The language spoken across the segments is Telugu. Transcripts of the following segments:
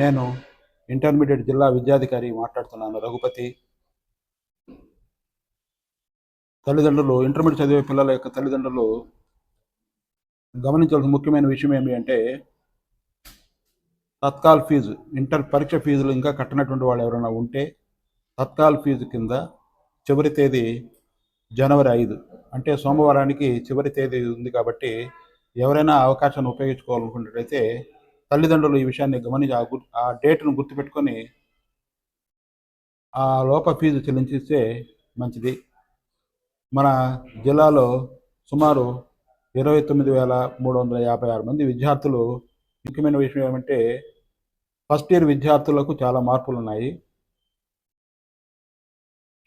నేను ఇంటర్మీడియట్ జిల్లా విద్యాధికారి మాట్లాడుతున్నాను. రఘుపతి. తల్లిదండ్రులు ఇంటర్మీడియట్ చదివే పిల్లల యొక్క తల్లిదండ్రులు గమనించాల్సిన ముఖ్యమైన విషయం ఏమి అంటే తత్కాల్ ఫీజు ఇంటర్ పరీక్ష ఫీజులు ఇంకా కట్టినటువంటి వాళ్ళు ఎవరైనా ఉంటే తత్కాల్ ఫీజు కింద చివరి తేదీ జనవరి ఐదు. అంటే సోమవారానికి చివరి తేదీ ఉంది కాబట్టి ఎవరైనా అవకాశాన్ని ఉపయోగించుకోవాలనుకున్నట్లయితే తల్లిదండ్రులు ఈ విషయాన్ని గమనించి ఆ గుర్- ఆ డేట్ను గుర్తుపెట్టుకొని ఆ లోప ఫీజు చెల్లించిస్తే మంచిది. మన జిల్లాలో సుమారు ఇరవై తొమ్మిది వేల మూడు వందల యాభై ఆరు మంది విద్యార్థులు ముఖ్యమైన విషయం ఏమంటే ఫస్ట్ ఇయర్ విద్యార్థులకు చాలా మార్పులు ఉన్నాయి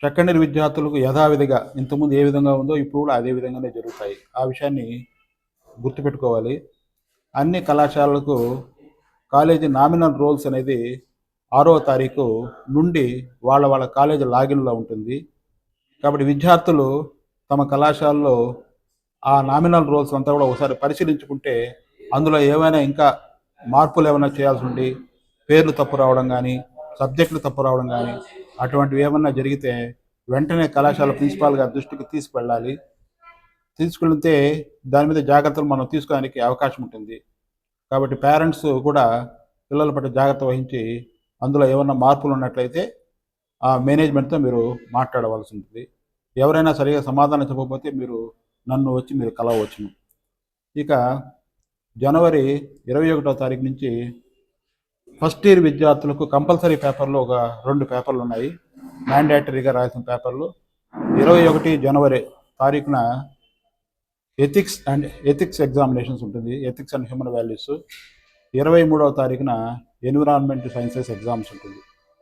సెకండ్ ఇయర్ విద్యార్థులకు యథావిధిగా ఇంతకుముందు ఏ విధంగా ఉందో ఇప్పుడు కూడా అదే విధంగానే జరుగుతాయి. ఆ విషయాన్ని గుర్తుపెట్టుకోవాలి. అన్ని కళాశాలలకు కాలేజీ నామినల్ రోల్స్ అనేది ఆరో తారీఖు నుండి వాళ్ళ వాళ్ళ కాలేజీ లాగిన్లో ఉంటుంది. కాబట్టి విద్యార్థులు తమ కళాశాలలో ఆ నామినల్ రోల్స్ అంతా కూడా ఒకసారి పరిశీలించుకుంటే అందులో ఏమైనా ఇంకా మార్పులు ఏమైనా చేయాల్సి ఉండి పేర్లు తప్పు రావడం కానీ సబ్జెక్టులు తప్పు రావడం కానీ అటువంటివి ఏమన్నా జరిగితే వెంటనే కళాశాల ప్రిన్సిపాల్ గారి దృష్టికి తీసుకువెళ్ళాలి తీసుకెళ్తే దాని మీద జాగ్రత్తలు మనం తీసుకోవడానికి అవకాశం ఉంటుంది. కాబట్టి పేరెంట్స్ కూడా పిల్లల పట్ల జాగ్రత్త వహించి అందులో ఏమన్నా మార్పులు ఉన్నట్లయితే ఆ మేనేజ్మెంట్తో మీరు మాట్లాడవలసి ఉంటుంది. ఎవరైనా సరిగా సమాధానం చెప్పకపోతే మీరు నన్ను వచ్చి మీరు కలవచ్చును ఇక జనవరి ఇరవై ఒకటో తారీఖు నుంచి ఫస్ట్ ఇయర్ విద్యార్థులకు కంపల్సరీ పేపర్లు ఒక రెండు పేపర్లు ఉన్నాయి. మ్యాండేటరీగా రాసిన పేపర్లు ఇరవై ఒకటి జనవరి తారీఖున ఎథిక్స్ అండ్ ఎథిక్స్ ఎగ్జామినేషన్స్ ఉంటుంది. ఎథిక్స్ అండ్ హ్యూమన్ వాల్యూస్ ఇరవై మూడవ తారీఖున ఎన్విరాన్మెంట్ సైన్సెస్ ఎగ్జామ్స్ ఉంటుంది.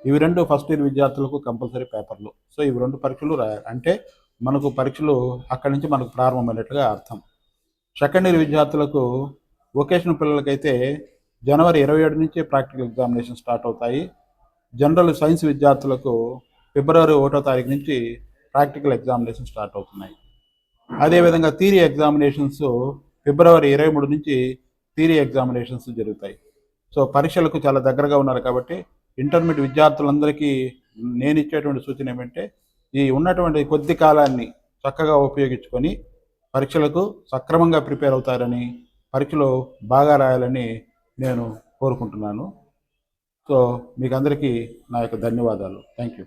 ఇవి రెండు ఫస్ట్ ఇయర్ విద్యార్థులకు కంపల్సరీ పేపర్లు సో ఇవి రెండు పరీక్షలు రాయాలి అంటే మనకు పరీక్షలు అక్కడి నుంచి మనకు ప్రారంభమైనట్టుగా అర్థం. సెకండ్ ఇయర్ విద్యార్థులకు వొకేషనల్ పిల్లలకైతే జనవరి ఇరవై ఏడు నుంచి ప్రాక్టికల్ ఎగ్జామినేషన్ స్టార్ట్ అవుతాయి. జనరల్ సైన్స్ విద్యార్థులకు ఫిబ్రవరి ఒకటో తారీఖు నుంచి ప్రాక్టికల్ ఎగ్జామినేషన్ స్టార్ట్ అవుతున్నాయి. అదేవిధంగా థీరీ ఎగ్జామినేషన్స్ ఫిబ్రవరి ఇరవై మూడు నుంచి థీరీ ఎగ్జామినేషన్స్ జరుగుతాయి. సో పరీక్షలకు చాలా దగ్గరగా ఉన్నారు కాబట్టి ఇంటర్మీడియట్ విద్యార్థులందరికీ నేను ఇచ్చేటువంటి సూచన ఏమంటే ఈ ఉన్నటువంటి కొద్ది కాలాన్ని చక్కగా ఉపయోగించుకొని పరీక్షలకు సక్రమంగా ప్రిపేర్ అవుతారని పరీక్షలు బాగా రాయాలని నేను కోరుకుంటున్నాను. సో మీకు అందరికీ నా యొక్క ధన్యవాదాలు. Thank you.